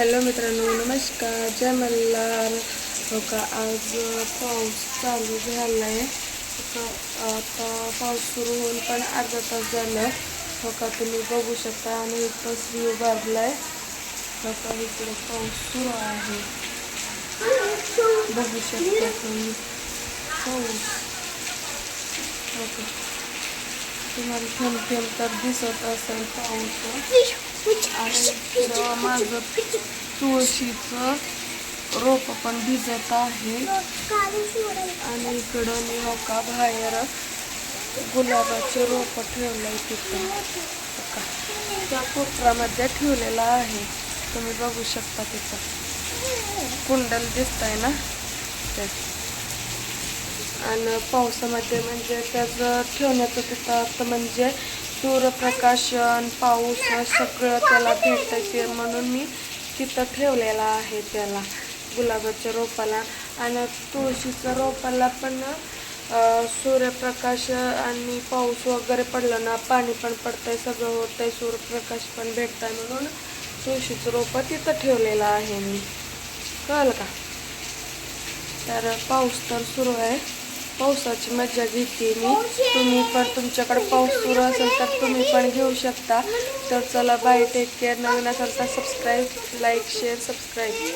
Hello मित्रांनो नमस्कार. जय मल्हार. हो का आज पाऊस चालू झाला आहे हो आता पाऊस सुरू होऊन पण अर्धा तास झालं. हो का तुम्ही बघू शकता आणि इथं श्री उभारला आहे हो का इकडे पाऊस सुरू आहे. बघू शकता तुम्ही. पाऊस. हो का. तुम्हाला थेंब थेंब तर दिसत असेल पाऊस आणि माझं तुळशीचं रोप पण भिजत आहे. आणि इकडं मी हो का बाहेर गुलाबाचे रोप ठेवलंय तिथं. का त्या कोपऱ्यामध्ये ठेवलेला आहे. तुम्ही बघू शकता तिथं. कुंडल दिसतंय ना? ते. आणि पावसामध्ये म्हणजे त्याचं ठेवण्याचं तिथं अर्थ म्हणजे सूर्यप्रकाशन पाऊस सगळं त्याला भेटतं येते म्हणून मी तिथं ठेवलेला आहे त्याला गुलाबाच्या रोपाला. आणि तुळशीच्या रोपाला पण सूर्यप्रकाश आणि पाऊस वगैरे पडलं ना पाणी पण पडतंय सगळं होतंय सूर्यप्रकाश पण भेटतंय म्हणून तुळशीचं रोपं तिथं ठेवलेलं आहे मी. कळलं का? तर पाऊस तर सुरू आहे. पावसाची मजा घेते मी. तुम्ही पण तुमच्याकडे पाऊस सुरू असेल तर तुम्ही पण घेऊ शकता. तर चला बाय टेक केअर नवीन असेल तर सबस्क्राईब लाईक शेअर सबस्क्राईब